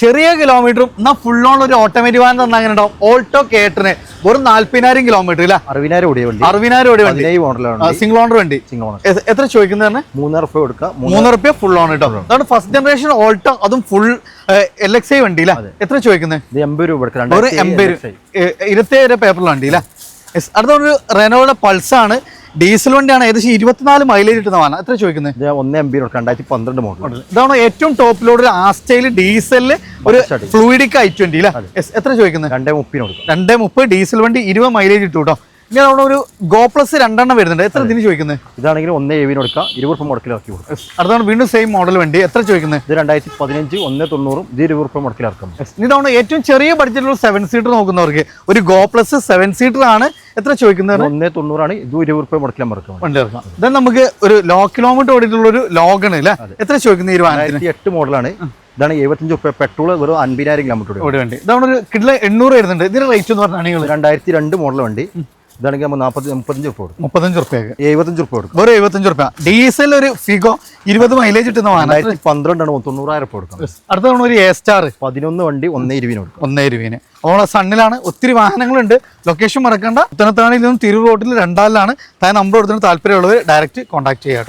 ചെറിയ കിലോമീറ്ററും എന്നാ ഫുൾ ഓൺ ഒരു ഓട്ടോമാറ്റിക് വാഹനം തന്നെ അങ്ങനെ ഉണ്ടാവും. ഓൾട്ടോ കേട്ടറിന് വെറും നാല്പതിനായിരം കിലോമീറ്റർ ഇല്ല? അറുപതിനായിരം ഓടിയ വണ്ടി. അറുപതിനായിരം ഓടി വണ്ടി. മോഡലാണ് സിംഗിൾ ഓണർ വണ്ടി. സിംഗിൾ ഓണർ എത്ര ചോദിക്കുന്നത് തന്നെ? മൂന്നര റുപ്യ കൊടുക്കുക. മൂന്ന് റുപ്യ ഫുൾ ഓൺ ഇട്ടോ. അതാണ് ഫസ്റ്റ് ജനറേഷൻ ഓൾട്ടോ അതും ഫുൾ എൽ എക്സ് ഐ വണ്ടി ഇല്ല? എത്ര ചോദിക്കുന്നത്? എൺപത് രൂപ ഒരു എൺപത് LXi. ഇരുപത്തേഴ് വണ്ടി ഇല്ല? അടുത്തൊരു റെനോയുടെ പൾസാണ് ഡീസൽ വണ്ടിയാണ് ഏകദേശം ഇരുപത്തിനാല് മൈലേജ് കിട്ടുന്ന വാഹനം എത്ര ചോദിക്കുന്നത് ഒന്ന് എം ബി രണ്ടായിരത്തി പന്ത്രണ്ട് മോഡൽ ഇതാണ് ഏറ്റവും ടോപ്പിലോട് ഒരു ആസ്റ്റൈൽ ഡീസലിൽ ഒരു ഫ്ലൂയിഡിക് ഐ ട്വന്റി അല്ലേ എത്ര ചോദിക്കുന്നത് രണ്ടേ മുപ്പതിന് കൊടുക്കാം. രണ്ടേ മുപ്പത് ഡീസൽ വണ്ടി ഇരുപത് മൈലേജ് കിട്ടും കേട്ടോ ഇനി അവിടെ ഒരു ഗോ പ്ലസ് രണ്ടെണ്ണം വരുന്നുണ്ട്. എത്ര ഇതിന് ചോദിക്കുന്നത് ഇതാണെങ്കിൽ ഒന്ന് എവിന് കൊടുക്കാം. ഇരുപത് റുപ്യ മുടക്കിലാക്കി കൊടുക്കും. അടുത്താണ് വീണ്ടും സെയിം മോഡൽ വണ്ടി. എത്ര ചോദിക്കുന്നത് ഇത് രണ്ടായിരത്തി പതിനഞ്ച് ഒന്ന് തൊണ്ണൂറും ഇത് ഇരുപത് റുപ്യ മുടക്കിൽ ഇറക്കും ഇതാണ് ഏറ്റവും ചെറിയ ബഡ്ജറ്റിലുള്ള സെവൻ സീറ്റർ നോക്കുന്നവർക്ക് ഒരു ഗോ പ്ലസ് സെവൻ സീറ്റർ ആണ് എത്ര ചോദിക്കുന്നത് ഒന്ന് തൊണ്ണൂറാണ് ഇത് ഇരുപത് റുപ്യ മുടക്കിൽ ഇറക്കും. വണ്ടി ഇറക്കാം. ഇതാ നമുക്ക് ഒരു ലോ കിലോമീറ്റർ ഓടിയിട്ടുള്ള ഒരു ലോഗൺ അല്ലേ? എത്ര ചോദിക്കുന്നത് ഈ വാഹനത്തിന്? എട്ട് മോഡലാണ് ഇതാണ് എഴുപത്തഞ്ച് റുപ്യ പെട്രോൾ വെറും അൻപതിനായിരം കിലോമീറ്റർ ഓടി വണ്ടി. ഇതാണ് ഒരു കിഡിലെ എണ്ണൂറ് വരുന്നുണ്ട്. ഇതിന്റെ റേറ്റ് എന്ന് പറഞ്ഞാൽ രണ്ടായിരത്തി രണ്ട് മോഡൽ വണ്ടി. ഇതാണെങ്കിൽ നമ്മൾ നാൽപ്പത്തി മുപ്പത്തഞ്ച് റുപ്യ കൊടുക്കും. മുപ്പത്തഞ്ച് റുപ്യക്ക് എഴുപത്തഞ്ച് റുപ്യ കൊടുക്കും. വെറും എഴുപത്തഞ്ച് റുപ്യ ഡീസൽ ഒരു ഫിഗോ ഇരുപത് മൈലേജ് കിട്ടുന്ന വാഹനം. രണ്ടായിരത്തി പന്ത്രണ്ടാണ് തൊണ്ണൂറായിരം റുപ്യ കൊടുക്കും അടുത്ത തവണ ഒരു എ സ്റ്റാർ പതിനൊന്ന് വണ്ടി ഒന്നേ ഇരുപതിന് കൊടുക്കും. ഒന്നേ രൂപേന് അപ്പോൾ സണ്ണിലാണ് ഒത്തിരി വാഹനങ്ങളുണ്ട്. ലൊക്കേഷൻ മറക്കണ്ട. ഉത്തരത്താണിയിൽ നിന്നും തിരു റോഡിൽ രണ്ടാലിലാണ്. താൻ നമ്പർ കൊടുത്തിട്ട് താല്പര്യമുള്ളവർ ഡയറക്റ്റ് കോൺടാക്ട് ചെയ്യാം കേട്ടോ.